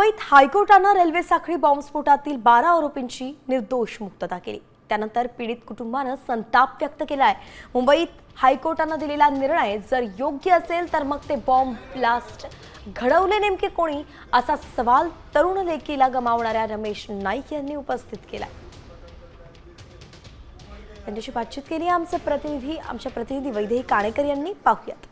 मुंबईत हायकोर्टानं रेल्वे साखळी बॉम्बस्फोटातील बारा आरोपींची निर्दोष मुक्तता केली. त्यानंतर पीडित कुटुंबानं संताप व्यक्त केला आहे मुंबईत हायकोर्टानं दिलेला निर्णय जर योग्य असेल तर मग ते बॉम्ब ब्लास्ट घडवले नेमके कोणी? असा सवाल तरुण लेखीला गमावणाऱ्या रमेश नाईक यांनी उपस्थित केला त्यांच्याशी बातचीत केली आमचे प्रतिनिधी आमच्या प्रतिनिधी वैदेही काणेकर यांनी. पाहूयात.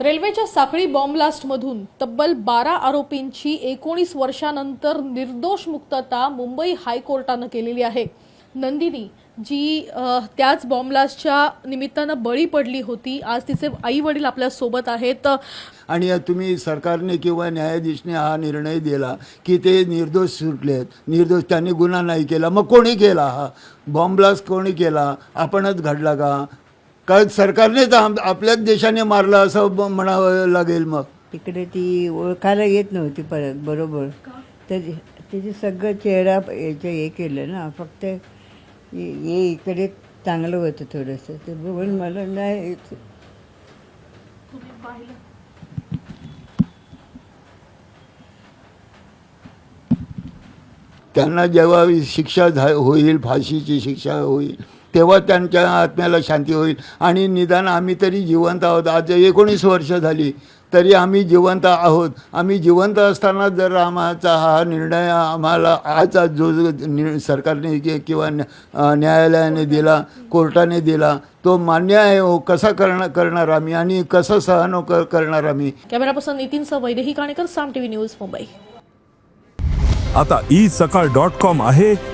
रेल्वेच्या साखळी बॉम्बलास्टमधून तब्बल बारा आरोपींची एकोणीस वर्षानंतर निर्दोष मुक्तता मुंबई हायकोर्टानं केलेली आहे. नंदिनी जी त्याच बॉम्ब ब्लास्टच्या निमित्तानं बळी पडली होती आज तिचे आई वडील आपल्यासोबत आहेत. आणि तुम्ही सरकारने किंवा न्यायाधीशने हा निर्णय दिला की ते निर्दोष सुटलेत. निर्दोष त्यांनी गुन्हा नाही केला. मग कोणी केला हा? बॉम्ब ब्लास्ट कोणी केला? आपणच घडला का? का सरकारनेच आम- आपल्याच देशाने मारलं असं ब- म्हणावं लागेल मग. तिकडे ती ओळखायला येत नव्हती परत बरोबर. तर तिचे सगळं चेहरा याचं हे केलं ना फक्त हे हे इकडे चांगलं होतं थोडंसं. ते बघून मला नाही येत. त्यांना जेव्हा शिक्षा झा होईल फाशीची शिक्षा होईल तेव्हा त्यांच्या आत्म्याला शांती होईल. आणि निदान आम्ही तरी जिवंत आहोत. आज एकोणीस वर्ष झाली तरी आम्ही जिवंत आहोत. आम्ही जिवंत असताना जर आम्हाचा हा निर्णय आम्हाला आज आज जो जो नि सरकारने कि- किंवा न्यायालयाने दिला कोर्टाने दिला तो मान्य आहे. हो कसा करणार करणार आम्ही? आणि कसं सहन करणार आम्ही? कॅमेरा पर्सन नितीनसह वैदेही काणेकर साम टीव्ही न्यूज मुंबई. आता ई सकाळ डॉट कॉम आहे.